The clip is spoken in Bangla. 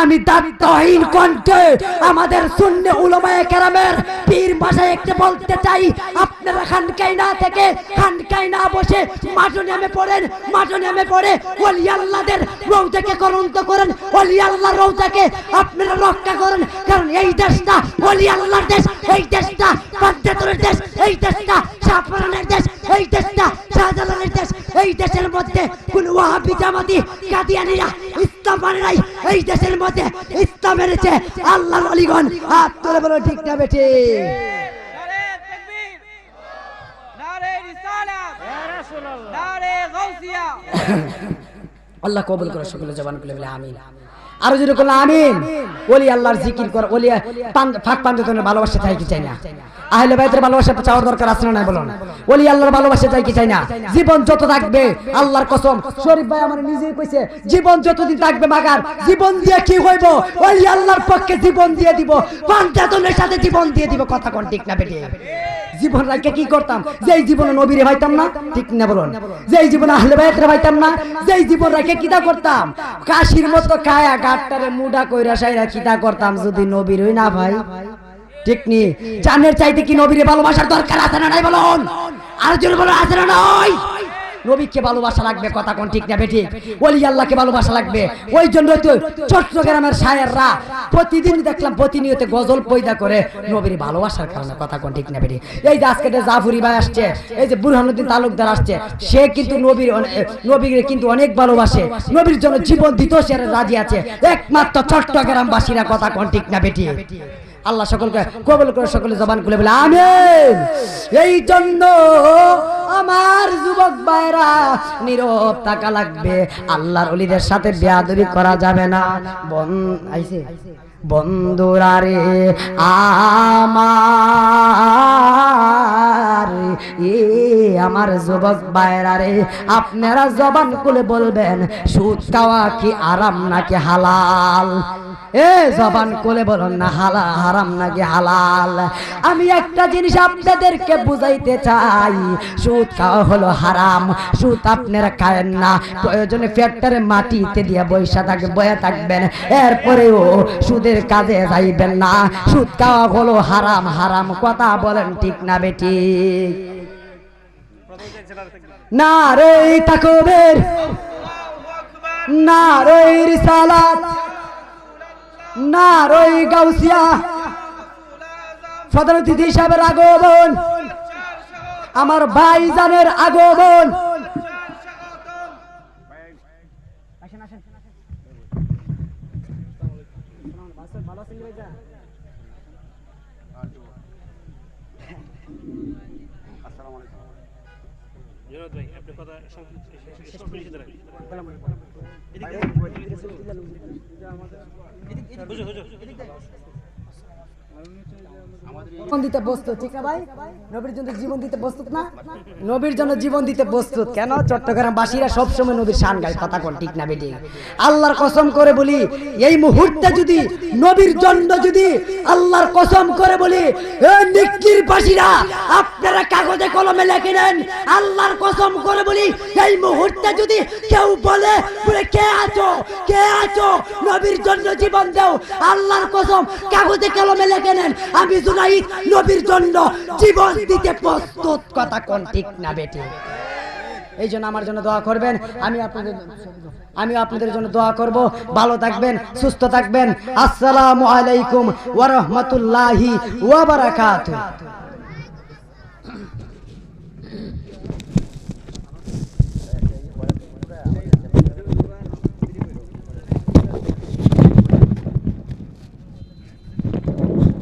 আমি দাত্তহীন কণ্ঠে আমাদের শূন্য উলমায়ে কেরামের পীর ভাষায় একটু বলতে চাই। আপনারা খানকাই না থেকে খানকাই না বসে মাঠে নেমে পড়েন, মাঠে নেমে পড়ে ওলি আল্লাহদের রৌজাকে করন্ত করেন, ওলি আল্লাহ রৌজাকে আপনারা রক্ষা করেন, কারণ এই দেশটা ওলি আল্লাহর দেশ, এই দেশটা পাদ্দাতুরের দেশ, এই দেশটা শাহপুরানের দেশ, এই দেশটা শাহজালালের দেশ, এই দেশের মধ্যে ওয়াহাবি জামাতি কাদিয়ানিরা ইসলাম মানে নাই এই দেশের মধ্যে ইসলাম এনেছে আল্লাহর অলিগণ হাত তুলে বলো ঠিক না গাউসিয়া। আল্লাহ কবুল করে সকলে জবান বলে আমি আমিন। আরও যদি করল আমিন, ওলি আল্লাহর জিকির কর, ওলি পান- ফাঁক পাঞ্জতনের ভালোবাসা চাই কি চাই না? আহলে বাইতের ভালোবাসা চাওয়ার দরকার আছে না বলুন? ওলি আল্লাহর ভালোবাসা চাই কি চাই না? জীবন যত থাকবে, আল্লাহর কসম, শরীফ ভাই আমার নিজেই কইছে, জীবন যতদিন থাকবে মাগার, জীবন দিয়ে কি হইব? ওলি আল্লাহর পক্ষে জীবন দিয়ে দিব পাঞ্জাতনের সাথে জীবন দিয়ে দিব, কথা কোন ঠিক না বেটে? জীবন রাখে কি করতাম? যেই জীবনে নবীরে ভাইতাম না ঠিক না বলুন যেই জীবনে আহলে বাইতরে ভাইতাম না যেই জীবন রাখে কিতা করতাম? কাশির মতো কায়া গাটটারে মুডা কইরা সাইরা কিতা করতাম যদি নবীর হই না ভাই? ঠিক নি? জানের চাইতে কি নবীরে ভালোবাসার দরকার আছে না নাই বলুন? আর জোরে বলুন আছে না নাই? নবীকে ভালোবাসা লাগবে, কথা কোন ঠিক না বেটি ওলি আল্লাহকে ভালোবাসা লাগবে। ওই জন্য তো চট্টগ্রামের শায়েররা প্রতিদিন দেখলাম প্রতিনিয়ত গজল পয়দা করে নবীর ভালোবাসার কারণে, কথা কোন ঠিক না বেটি এই যে আজকে জাফরি ভাই আসছে, এই যে বুরহানুদ্দিন তালুকদার আসছে, সে কিন্তু নবীর নবীর কিন্তু অনেক ভালোবাসে। নবীর জন্য জীবন দিতেও সে রাজি আছে। একমাত্র চট্টগ্রামবাসীরা, কথা কোন ঠিক না বেটি আল্লাহ সকলকে কবল করে সকলে জবান খুলে বলে, আমিন। এই জন্য যুবক ভাইরা, নীরব থাকা লাগবে। আল্লাহর অলিদের সাথে বেয়াদবি করা যাবে না। বন আইছে। বন্ধুরা রে আমার এ আমার যুবক ভাইরা রে আপনারা জবান খুলে বলবেন, সুদ খাওয়া কি আরাম নাকি হালাল? এ জবান কোলে না হালা হারাম নাকি হালাল? আমি একটা জিনিস আপনাদেরকে বুঝাইতে চাই। সুদ খাওয়া হলো হারাম, সুদ আপনারা খায়েন না। প্রয়োজনে ফ্যাক্টরে মাটিতে দিয়ে বৈশা বয়ে থাকবেন। এরপরেও সুদের কাজে যাইবেন না। সুদ খাওয়া হলো হারাম হারাম কথা বলেন ঠিক না বেটি? না রে তাকবের না রে রিসালাত। না রই গাউসিয়া। সদর অতিথি সাহেবের আগমন। আমার ভাইজানের আগমন। জনাব ভাই আপনি কথা শেষ করে এদিকে। আল্লাহর কসম করে বলি, এই মুহূর্তে যদি নবীর জন্য যদি আল্লাহর কসম করে বলি বাসীরা, আপনারা কাগজে কলমে লেখে নেন, আল্লাহর কসম করে বলি, এই মুহূর্তে যদি কেউ বলে বলে, কে আছো? কে আছো? নবীর জন্য জীবন দাও, আল্লাহর কসম কাগজে কলমে লেখে নেন আমি জুনাইদ, নবীর জন্য জীবন দিতে প্রস্তুত। কথা কোন ঠিক না বেটি? এই জন্য আমার জন্য দোয়া করবেন। আমি আপনাদের আমি আপনাদের জন্য দোয়া করব। ভালো থাকবেন, সুস্থ থাকবেন। আসসালামু আলাইকুম ওয়া রাহমাতুল্লাহি ওয়া বারাকাতুহু।